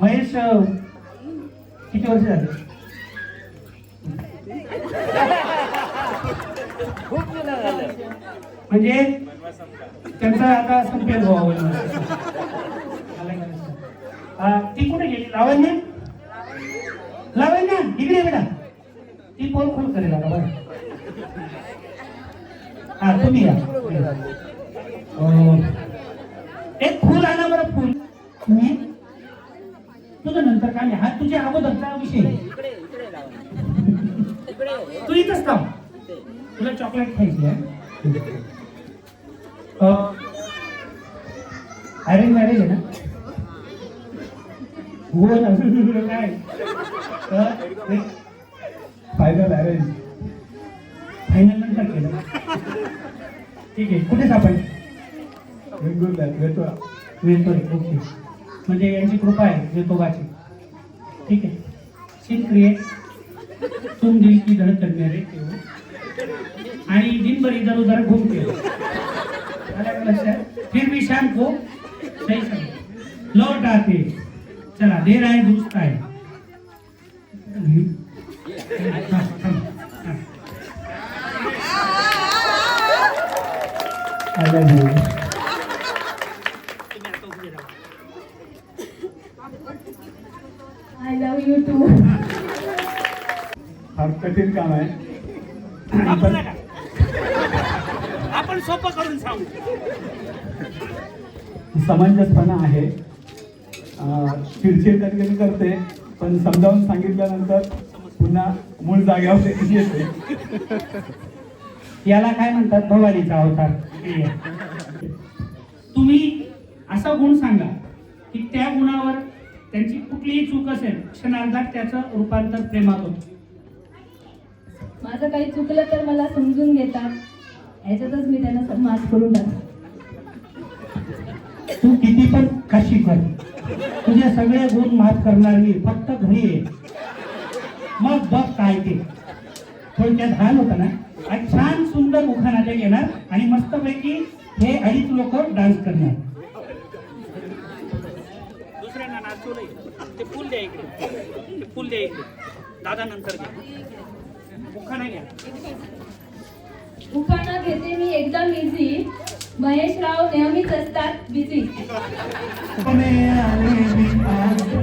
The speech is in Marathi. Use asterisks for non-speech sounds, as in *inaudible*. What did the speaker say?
महेश किती वर्ष झाले? म्हणजे त्यांचा आता संपेल भाऊ? हा, ती कुठे गेली? लावण्या? लावण्या इकडे बेटा. ती पोल खोल करेल आता बघा हा तुम्ही या. अं, एक फुल आणा बरं फुल. तुम्ही? तुझं नंतर काय नाही. हा तुझ्या अगोदरचा विषय. तू इथंच थांब. तुला चॉकलेट खायची आहे. अरेंज मॅरेज आहे ना? हो ना. काय? फायनल अरेंज फायनल नंतर केलं. ठीक आहे. कुठे सापडले? वेंगुर्ला वेतोळा. वेतोळे. ओके. म्हणजे यांची कृपा आहे वेतोबाची ठीक आहे. सीन क्रिएट तुम दिल की धड़कन में हो. आणि दिनभर इधर उधर घुमते हो. फिर भी शाम को सही समय लौट आते. चला देर आहे दुरुस्त आहे I love you. I love you too फार कठीण काम आहे. आपण सोपं करून सांगू. समंजसपणा आहे. चिडचिड कधी कधी करते पण समजावून सांगितल्यानंतर पुन्हा मूळ जागेवर येते? याला काय म्हणतात? भवानीचा अवतार. तुम्ही असा गुण सांगा की त्या गुणावर त्यांची कुठलीही चूक असेल क्षणार्धात त्याचं रूपांतर प्रेमात होतं. माझं काही चुकलं तर मला समजून घेतात ह्याच्यातच मी त्यांना माफ करून टाकतो. तू किती पण कशी कर तुझे सगळे गुण माफ करणार मी फक्त घरी ये. मग बघ काय ते. थोडक्यात हाल होता ना? आज छान सुंदर उखाणाले येणार आणि मस्तपैकी हे अडीच लोक डान्स करणार. नाचू नाही ते फुल द्या इकडे. ते फुल द्या इकडे. दादा नंतर घ्या. मुखा नाही घ्या. उखाणा घेते मी एकदम इझी महेश राव नेहमीच असतात बिझी *laughs*